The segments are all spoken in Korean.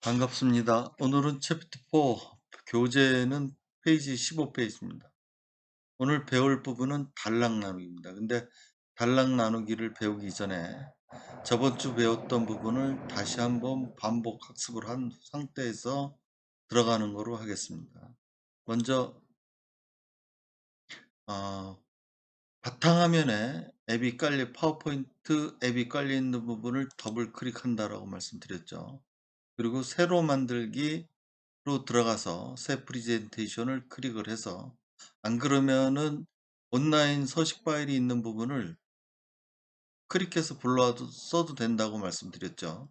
반갑습니다. 오늘은 챕터 4 교재는 페이지 15페이지입니다. 오늘 배울 부분은 단락 나누기입니다. 근데 단락 나누기를 배우기 전에 저번 주 배웠던 부분을 다시 한번 반복 학습을 한 상태에서 들어가는 거로 하겠습니다. 먼저 어, 바탕화면에 앱이 깔려 파워포인트 앱이 깔려 있는 부분을 더블 클릭한다라고 말씀드렸죠. 그리고 새로 만들기로 들어가서 새 프리젠테이션을 클릭을 해서 안 그러면은 온라인 서식 파일이 있는 부분을 클릭해서 불러와도 써도 된다고 말씀드렸죠.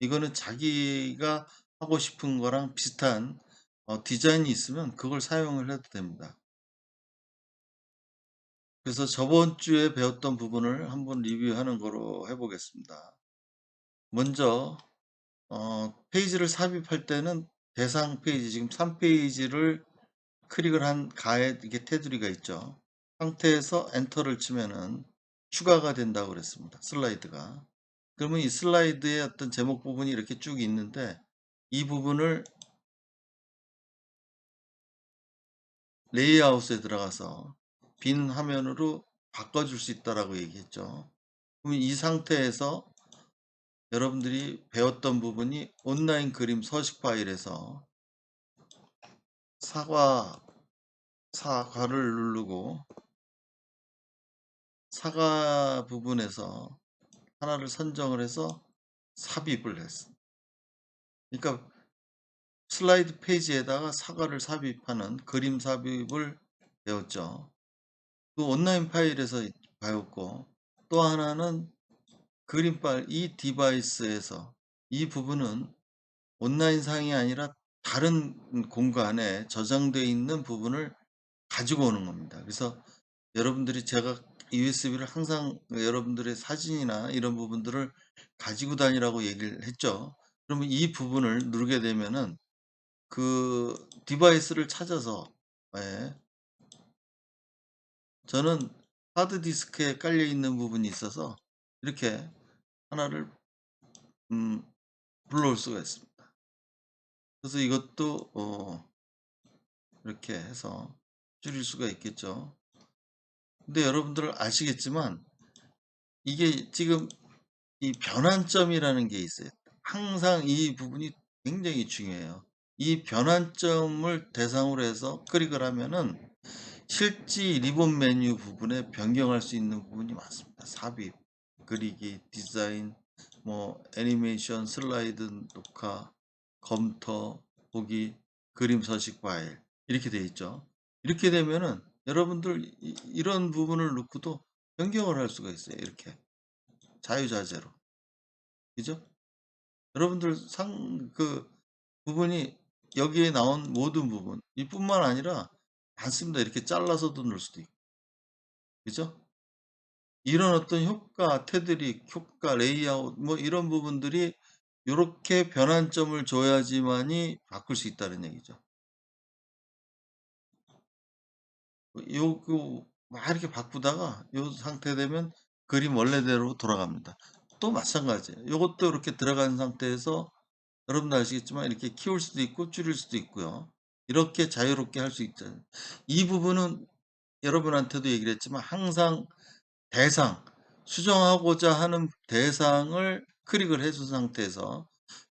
이거는 자기가 하고 싶은 거랑 비슷한 어, 디자인이 있으면 그걸 사용을 해도 됩니다. 그래서 저번 주에 배웠던 부분을 한번 리뷰하는 거로 해보겠습니다. 먼저 어, 페이지를 삽입할 때는 대상 페이지 지금 3페이지를 클릭을 한 가에 이게 테두리가 있죠. 상태에서 엔터를 치면은 추가가 된다고 그랬습니다. 슬라이드가. 그러면 이 슬라이드의 어떤 제목 부분이 이렇게 쭉 있는데 이 부분을 레이아웃에 들어가서 빈 화면으로 바꿔줄 수 있다라고 얘기했죠. 그럼 이 상태에서 여러분들이 배웠던 부분이 온라인 그림 서식 파일에서 사과 사과를 누르고 사과 부분에서 하나를 선정을 해서 삽입을 했습니다. 그러니까 슬라이드 페이지에다가 사과를 삽입하는 그림 삽입을 배웠죠. 그 온라인 파일에서 배웠고 또 하나는 그림 파일 이 디바이스에서 이 부분은 온라인 상이 아니라 다른 공간에 저장되어 있는 부분을 가지고 오는 겁니다. 그래서 여러분들이 제가 USB를 항상 여러분들의 사진이나 이런 부분들을 가지고 다니라고 얘기를 했죠. 그러면 이 부분을 누르게 되면은 그 디바이스를 찾아서 예. 저는 하드디스크에 깔려 있는 부분이 있어서 이렇게 하나를 음, 불러올 수가 있습니다. 그래서 이것도 어, 이렇게 해서 줄일 수가 있겠죠. 근데 여러분들 아시겠지만 이게 지금 이 변환점이라는 게 있어요. 항상 이 부분이 굉장히 중요해요. 이 변환점을 대상으로 해서 클릭을 하면은 실지 리본 메뉴 부분에 변경할 수 있는 부분이 많습니다. 삽입, 그리기, 디자인, 뭐 애니메이션, 슬라이드 녹화, 검토, 보기, 그림 서식 파일 이렇게 되어 있죠. 이렇게 되면은 여러분들 이, 런 부분을 놓고도 변경을 할 수가 있어요. 이렇게 자유자재로 그죠? 여러분들 상 그 부분이 여기에 나온 모든 부분 이뿐만 아니라 많습니다. 이렇게 잘라서도 넣을 수도 있고 그죠? 이런 어떤 효과, 테두리, 효과, 레이아웃 뭐 이런 부분들이 이렇게 변환점을 줘야지만이 바꿀 수 있다는 얘기죠. 요거 막 이렇게 바꾸다가 요 상태 되면 그림 원래대로 돌아갑니다. 또 마찬가지예요. 이것도 이렇게 들어간 상태에서 여러분도 아시겠지만 이렇게 키울 수도 있고 줄일 수도 있고요. 이렇게 자유롭게 할 수 있잖아요. 이 부분은 여러분한테도 얘기를 했지만 항상 대상, 수정하고자 하는 대상을 클릭을 해준 상태에서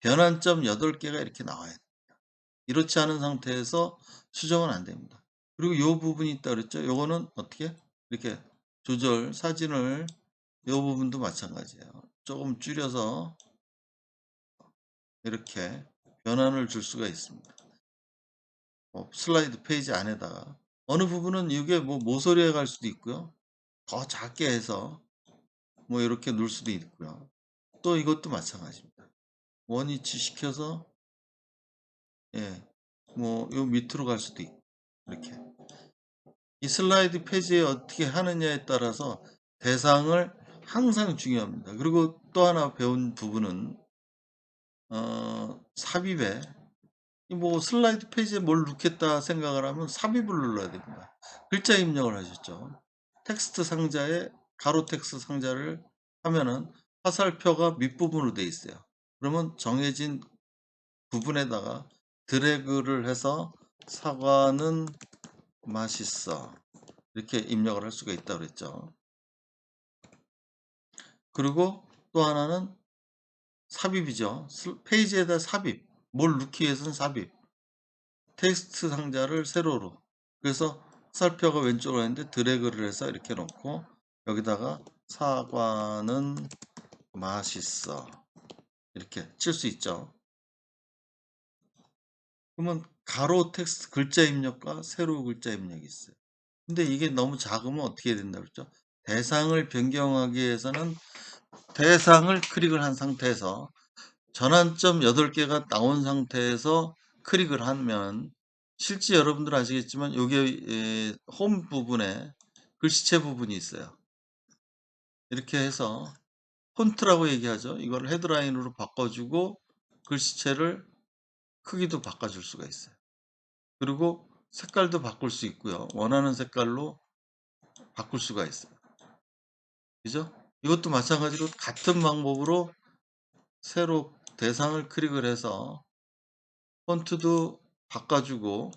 변환점 8개가 이렇게 나와야 됩니다. 이렇지 않은 상태에서 수정은 안 됩니다. 그리고 이 부분이 있다 그랬죠. 요거는 어떻게 이렇게 조절 사진을 이 부분도 마찬가지예요. 조금 줄여서 이렇게 변환을 줄 수가 있습니다. 뭐 슬라이드 페이지 안에다가 어느 부분은 이게 뭐 모서리에 갈 수도 있고요. 더 작게 해서 뭐 이렇게 놓을 수도 있고요. 또 이것도 마찬가지입니다. 원위치 시켜서 예, 뭐 요 밑으로 갈 수도 있고 이렇게 이 슬라이드 페이지에 어떻게 하느냐에 따라서 대상을 항상 중요합니다. 그리고 또 하나 배운 부분은 어, 삽입에 뭐 슬라이드 페이지에 뭘 넣겠다 생각을 하면 삽입을 눌러야 됩니다. 글자 입력을 하셨죠. 텍스트 상자에 가로 텍스트 상자를 하면은 화살표가 밑부분으로 되어 있어요. 그러면 정해진 부분에다가 드래그를 해서 사과는 맛있어 이렇게 입력을 할 수가 있다고 그랬죠. 그리고 또 하나는 삽입이죠. 페이지에다 삽입. 뭘 넣기 위해서는 삽입. 텍스트 상자를 세로로. 그래서 살펴가 왼쪽으로 했는데 드래그를 해서 이렇게 놓고 여기다가 사과는 맛있어. 이렇게 칠 수 있죠. 그러면 가로 텍스트 글자 입력과 세로 글자 입력이 있어요. 근데 이게 너무 작으면 어떻게 된다 그랬죠? 대상을 변경하기 위해서는 대상을 클릭을 한 상태에서 전환점 8개가 나온 상태에서 클릭을 하면 실제 여러분들 아시겠지만 여기 홈 부분에 글씨체 부분이 있어요. 이렇게 해서 폰트라고 얘기하죠. 이걸 헤드라인으로 바꿔주고 글씨체를 크기도 바꿔줄 수가 있어요. 그리고 색깔도 바꿀 수 있고요. 원하는 색깔로 바꿀 수가 있어요. 그죠? 이것도 마찬가지로 같은 방법으로 새로 대상을 클릭을 해서 폰트도 바꿔주고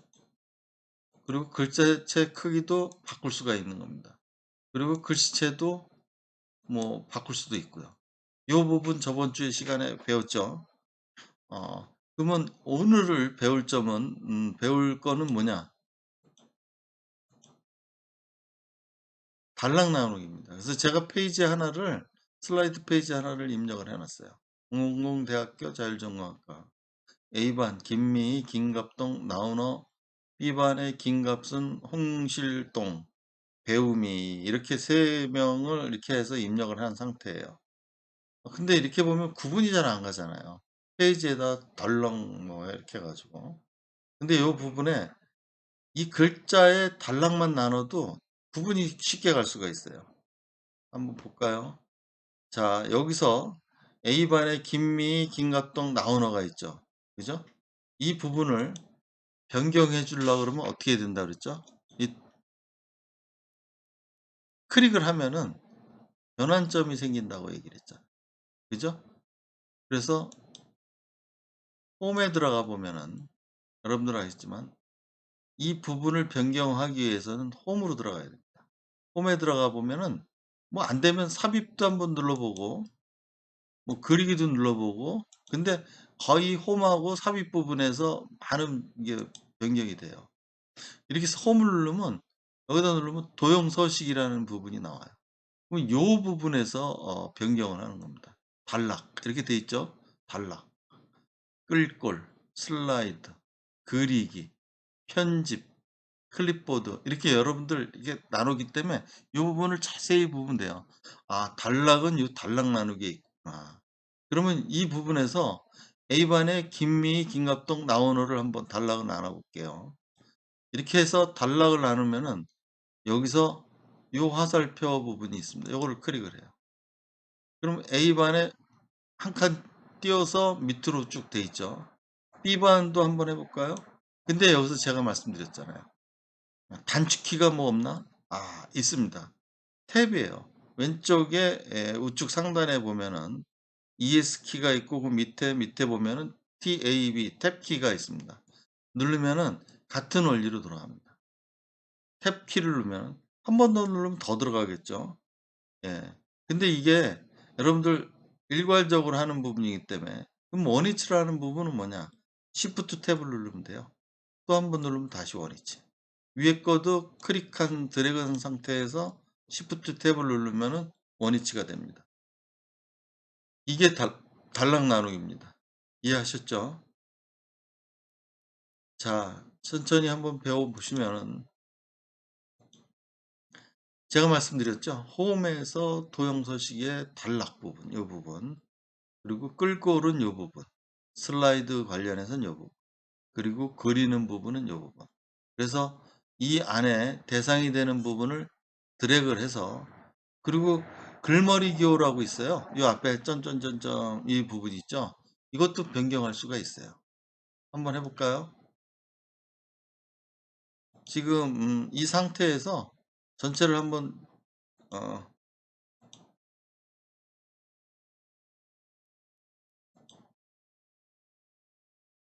그리고 글자체 크기도 바꿀 수가 있는 겁니다. 그리고 글씨체도 뭐 바꿀 수도 있고요. 이 부분 저번 주에 시간에 배웠죠. 어, 그러면 오늘을 배울 점은 음, 배울 거는 뭐냐? 단락 나누기입니다. 그래서 제가 페이지 하나를 슬라이드 페이지 하나를 입력을 해놨어요. 공공대학교 자율전공학과 A반 김미 김갑동 나우너 B반의 김갑순 홍실동 배우미 이렇게 세 명을 이렇게 해서 입력을 한 상태예요. 근데 이렇게 보면 구분이 잘 안 가잖아요. 페이지에다 덜렁 뭐 이렇게 해가지고 근데 이 부분에 이 글자의 단락만 나눠도 구분이 쉽게 갈 수가 있어요. 한번 볼까요? 자 여기서 A반에 김미, 김갑동, 나훈어가 있죠. 그죠? 이 부분을 변경해 주려고 그러면 어떻게 된다 그랬죠? 이 클릭을 하면은 변환점이 생긴다고 얘기를 했죠. 그죠? 그래서 홈에 들어가 보면은 여러분들 아시지만 이 부분을 변경하기 위해서는 홈으로 들어가야 됩니다. 홈에 들어가 보면은 뭐 안되면 삽입도 한번 눌러보고 뭐 그리기도 눌러보고 근데 거의 홈하고 삽입 부분에서 많은 게 변경이 돼요. 이렇게 홈을 누르면 여기다 누르면 도형 서식이라는 부분이 나와요. 그럼 이 부분에서 어, 변경을 하는 겁니다. 단락 이렇게 돼 있죠. 단락 끌골 슬라이드 그리기 편집 클립보드 이렇게 여러분들 이게 나누기 때문에 이 부분을 자세히 보면 돼요. 아 단락은 이 단락 나누기에 있구나. 그러면 이 부분에서 A반의 김미, 김갑동, 나원호를 한번 단락을 나눠볼게요. 이렇게 해서 단락을 나누면은 여기서 이 화살표 부분이 있습니다. 이거를 클릭을 해요. 그럼 A반에 한 칸 띄어서 밑으로 쭉 돼 있죠. B반도 한번 해볼까요? 근데 여기서 제가 말씀드렸잖아요. 단축키가 뭐 없나? 아 있습니다. 탭이에요. 왼쪽에 우측 상단에 보면은 ES키가 있고 그 밑에 밑에 보면은 TAB 탭키가 있습니다. 누르면은 같은 원리로 돌아갑니다. 탭키를 누르면 한 번 더 누르면 더 들어가겠죠. 예. 근데 이게 여러분들 일괄적으로 하는 부분이기 때문에 그럼 원위치로 하는 부분은 뭐냐? Shift 탭을 누르면 돼요. 또 한 번 누르면 다시 원위치. 위에 거도 클릭한 드래그한 상태에서 Shift 탭을 누르면 원위치가 됩니다. 이게 달, 단락 나누기입니다. 이해하셨죠? 자, 천천히 한번 배워보시면 제가 말씀드렸죠. 홈에서 도형서식의 단락 부분, 이 부분 그리고 끌고 오른 이 부분 슬라이드 관련해서는 이 부분 그리고 그리는 부분은 이 부분 그래서 이 안에 대상이 되는 부분을 드래그를 해서 그리고 글머리 기호라고 있어요. 이 앞에 점점점점 이 부분 있죠. 이것도 변경할 수가 있어요. 한번 해볼까요? 지금 음, 이 상태에서 전체를 한번 어,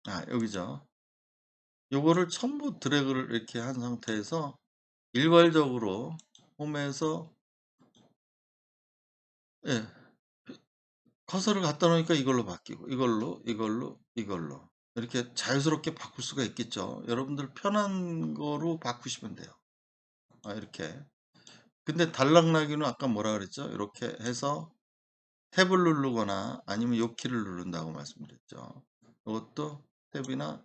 아 여기죠. 요거를 전부 드래그를 이렇게 한 상태에서 일괄적으로 홈에서 예. 커서를 갖다 놓으니까 이걸로 바뀌고 이걸로, 이걸로, 이걸로 이렇게 자유스럽게 바꿀 수가 있겠죠. 여러분들 편한 거로 바꾸시면 돼요. 아 이렇게. 근데 단락나기는 아까 뭐라 그랬죠? 이렇게 해서 탭을 누르거나 아니면 요 키를 누른다고 말씀드렸죠. 이것도 탭이나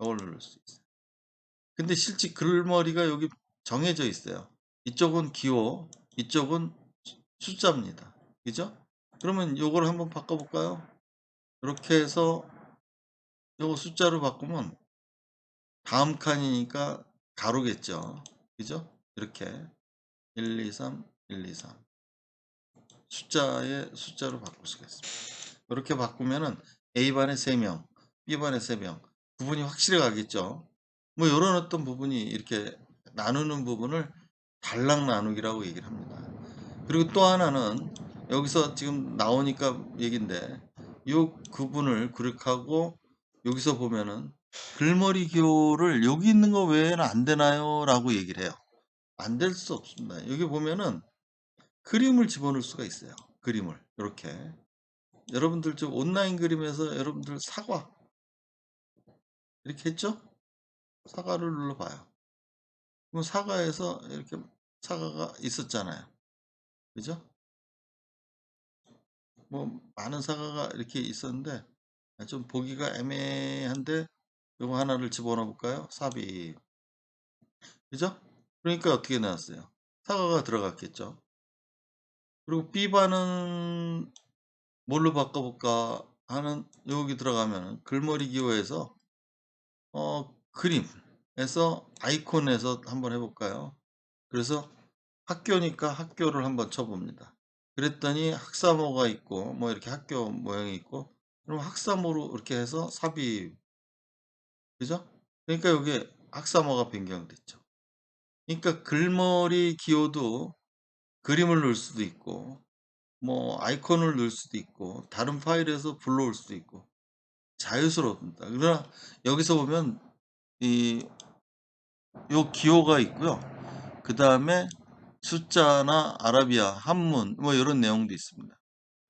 이걸 누를 수 있어요. 근데 실제 글머리가 여기 정해져 있어요. 이쪽은 기호, 이쪽은 숫자입니다. 그죠? 그러면 요걸 한번 바꿔볼까요? 이렇게 해서 요거 숫자로 바꾸면 다음 칸이니까 가로겠죠. 그죠? 이렇게 1, 2, 3, 1, 2, 3 숫자의 숫자로 있습니다. 이렇게 바꾸면은 A반에 3명, B반에 3명 구분이 확실히 가겠죠. 뭐 이런 어떤 부분이 이렇게 나누는 부분을 단락 나누기라고 얘기를 합니다. 그리고 또 하나는 여기서 지금 나오니까 얘긴데 이 구분을 그렇게하고 여기서 보면은 글머리 기호를 여기 있는 거 외에는 안 되나요? 라고 얘기를 해요. 안 될 수 없습니다. 여기 보면은 그림을 집어넣을 수가 있어요. 그림을 이렇게 여러분들 좀 온라인 그림에서 여러분들 사과 이렇게 했죠? 사과를 눌러봐요. 그럼 사과에서 이렇게 사과가 있었잖아요. 그죠? 뭐 많은 사과가 이렇게 있었는데 좀 보기가 애매한데 요거 하나를 집어넣어 볼까요? 삽입 그죠? 그러니까 어떻게 나왔어요? 사과가 들어갔겠죠. 그리고 B반은 뭘로 바꿔볼까 하는 여기 들어가면 글머리 기호에서 어 그림에서 아이콘에서 한번 해볼까요? 그래서 학교니까 학교를 한번 쳐봅니다. 그랬더니 학사모가 있고 뭐 이렇게 학교 모양이 있고 그럼 학사모로 이렇게 해서 삽입 그죠? 그러니까 여기 학사모가 변경됐죠. 그러니까 글머리 기호도 그림을 넣을 수도 있고 뭐 아이콘을 넣을 수도 있고 다른 파일에서 불러올 수도 있고 자유스럽습니다. 그러나 여기서 보면 이 요 기호가 있고요. 그 다음에 숫자나 아라비아, 한문 뭐 이런 내용도 있습니다.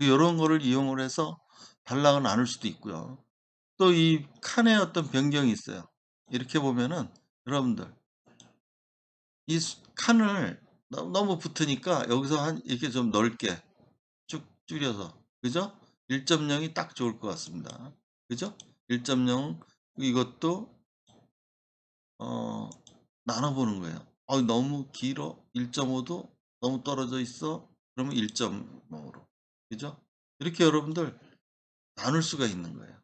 이런 거를 이용을 해서 단락을 나눌 수도 있고요. 또 이 칸에 어떤 변경이 있어요. 이렇게 보면은 여러분들 이 칸을 너무 붙으니까 여기서 한 이렇게 좀 넓게 쭉 줄여서 그죠? 1.0이 딱 좋을 것 같습니다. 그죠? 1.0 이것도 어 나눠보는 거예요. 어, 너무 길어 1.5도 너무 떨어져 있어 그러면 1.5로 그죠? 이렇게 여러분들 나눌 수가 있는 거예요.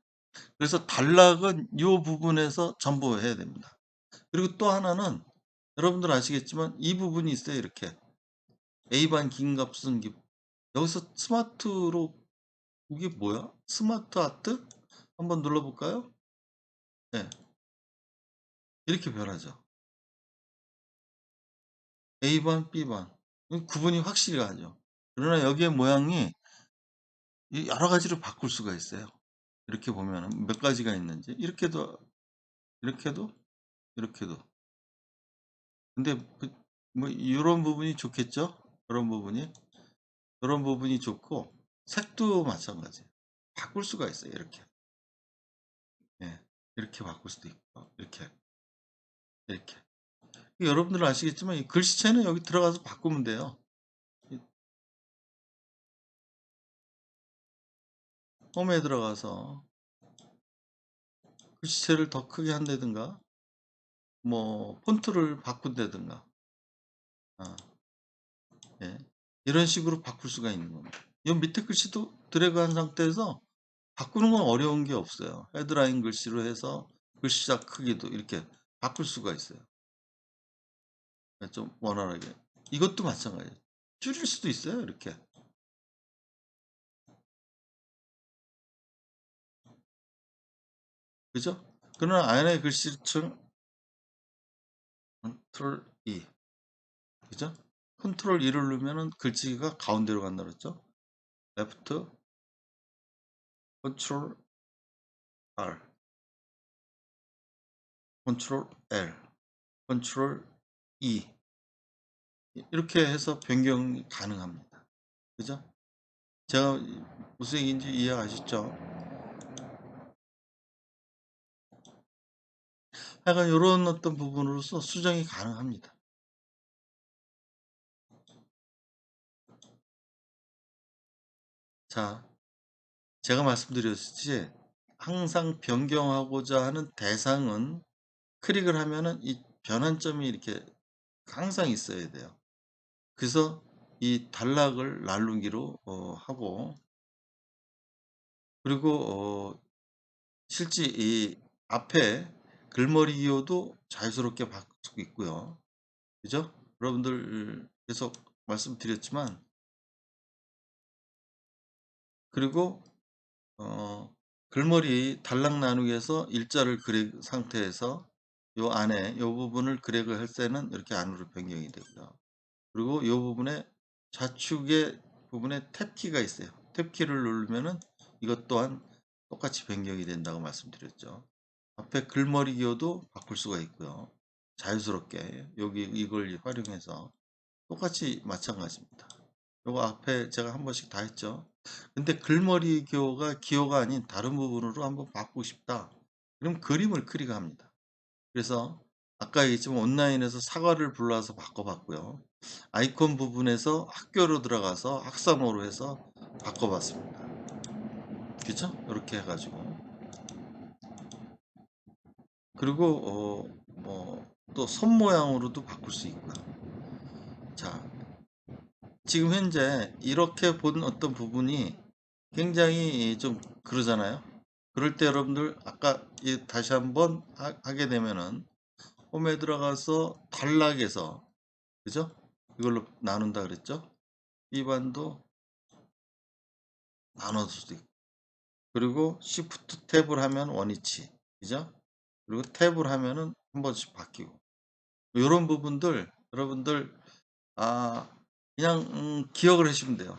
그래서 단락은 이 부분에서 전부 해야 됩니다. 그리고 또 하나는 여러분들 아시겠지만 이 부분이 있어요. 이렇게 A반 긴 값은 기 여기서 스마트로 이게 뭐야? 스마트 아트? 한번 눌러볼까요? 네. 이렇게 변하죠. A반, B반 구분이 확실히 가죠. 그러나 여기에 모양이 여러 가지로 바꿀 수가 있어요. 이렇게 보면 몇 가지가 있는지 이렇게도 이렇게도 이렇게도 근데 그, 뭐 이런 부분이 좋겠죠? 그런 부분이 이런 부분이 좋고 색도 마찬가지 바꿀 수가 있어요. 이렇게 예, 이렇게 바꿀 수도 있고 이렇게 이렇게 여러분들은 아시겠지만 이 글씨체는 여기 들어가서 바꾸면 돼요. 홈에 들어가서 글씨체를 더 크게 한다든가 뭐 폰트를 바꾼다든가 아, 예. 이런 식으로 바꿀 수가 있는 겁니다. 이 밑에 글씨도 드래그 한 상태에서 바꾸는 건 어려운 게 없어요. 헤드라인 글씨로 해서 글씨자 크기도 이렇게 바꿀 수가 있어요. 좀 원활하게. 이것도 마찬가지예요. 줄일 수도 있어요. 이렇게. 그죠? 그러나 아연의 글씨층 컨트롤 E 그죠? 컨트롤 E를 누르면은 글씨가 가운데로 간다 그랬죠? 레프트 컨트롤 R 컨트롤 L, 컨트롤 E 이렇게 해서 변경이 가능합니다. 그죠? 제가 무슨 얘기인지 이해하셨죠? 하여간 이런 어떤 부분으로서 수정이 가능합니다. 자, 제가 말씀드렸듯이 항상 변경하고자 하는 대상은 클릭을 하면은 이 변환점이 이렇게 항상 있어야 돼요. 그래서 이 단락을 나누기로 어, 하고 그리고 어, 실제 이 앞에 글머리 기호도 자유스럽게 수 있고요. 그죠? 여러분들 계속 말씀드렸지만 그리고 어, 글머리 단락 나누기에서 일자를 그래 상태에서 요 안에 요 부분을 그래그 할 때는 이렇게 안으로 변경이 되고요. 그리고 요 부분에 좌측의 부분에 탭키가 있어요. 탭키를 누르면은 이것 또한 똑같이 변경이 된다고 말씀드렸죠. 앞에 글머리 기호도 바꿀 수가 있고요. 자유스럽게 여기 이걸 활용해서 똑같이 마찬가지입니다. 요거 앞에 제가 한 번씩 다 했죠. 근데 글머리 기호가 기호가 아닌 다른 부분으로 한번 바꾸고 싶다. 그럼 그림을 클릭합니다. 그래서 아까 얘기했지만 온라인에서 사과를 불러서 바꿔봤고요. 아이콘 부분에서 학교로 들어가서 학사모로 해서 바꿔봤습니다. 그죠? 이렇게 해가지고 그리고 어, 뭐또 손 모양으로도 바꿀 수 있고요. 자, 지금 현재 이렇게 본 어떤 부분이 굉장히 좀 그러잖아요. 그럴 때 여러분들 아까 다시 한번 하게 되면은 홈에 들어가서 단락에서 그죠? 이걸로 나눈다 그랬죠? 이 반도 나눠줄 수도 있고 그리고 Shift 탭을 하면 원위치 그죠? 그리고 탭을 하면은 한 번씩 바뀌고 이런 부분들 여러분들 아 그냥 음, 기억을 하시면 돼요.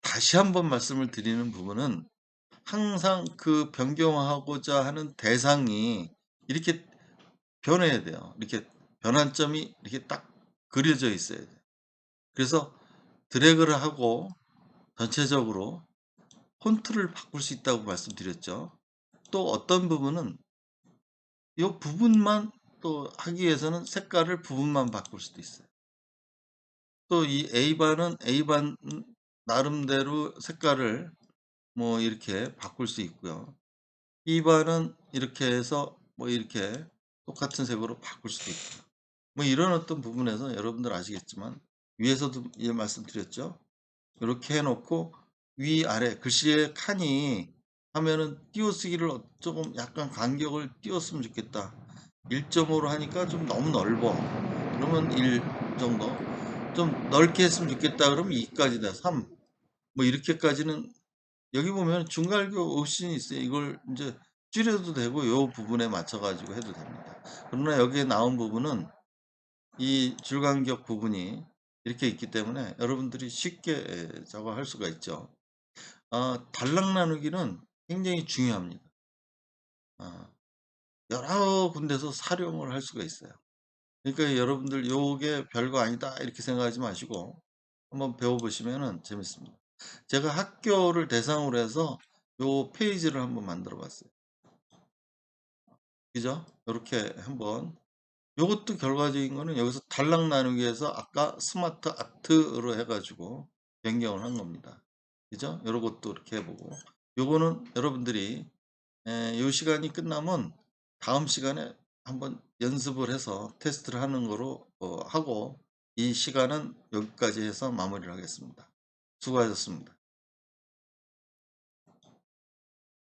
다시 한번 말씀을 드리는 부분은 항상 그 변경하고자 하는 대상이 이렇게 변해야 돼요. 이렇게 변환점이 이렇게 딱 그려져 있어야 돼요. 그래서 드래그를 하고 전체적으로 폰트를 바꿀 수 있다고 말씀드렸죠. 또 어떤 부분은 이 부분만 또 하기 위해서는 색깔을 부분만 바꿀 수도 있어요. 또 이 A반은 A반 나름대로 색깔을 뭐 이렇게 바꿀 수 있고요. B반은 이렇게 해서 뭐 이렇게 똑같은 색으로 바꿀 수도 있고 뭐 이런 어떤 부분에서 여러분들 아시겠지만 위에서도 예 말씀드렸죠. 이렇게 해놓고 위아래 글씨의 칸이 하면은 띄어쓰기를 조금 약간 간격을 띄웠으면 좋겠다. 1.5로 하니까 좀 너무 넓어. 그러면 1 정도. 좀 넓게 했으면 좋겠다. 그러면 2까지다. 3. 뭐 이렇게까지는 여기 보면 중간교 옵션이 있어요. 이걸 이제 줄여도 되고 요 부분에 맞춰 가지고 해도 됩니다. 그러나 여기에 나온 부분은 이 줄간격 부분이 이렇게 있기 때문에 여러분들이 쉽게 작업할 수가 있죠. 아, 단락 나누기는 굉장히 중요합니다. 아, 여러 군데서 사용을 할 수가 있어요. 그러니까 여러분들 요게 별거 아니다 이렇게 생각하지 마시고 한번 배워보시면 재밌습니다. 제가 학교를 대상으로 해서 요 페이지를 한번 만들어 봤어요. 그죠? 이렇게 한번 요것도 결과적인 거는 여기서 단락 나누기에서 아까 스마트 아트로 해가지고 변경을 한 겁니다. 그죠? 요런 것도 이렇게 해보고 요거는 여러분들이 에, 요 시간이 끝나면 다음 시간에 한번 연습을 해서 테스트를 하는 거로 어, 하고 이 시간은 여기까지 해서 마무리를 하겠습니다. 수고하셨습니다.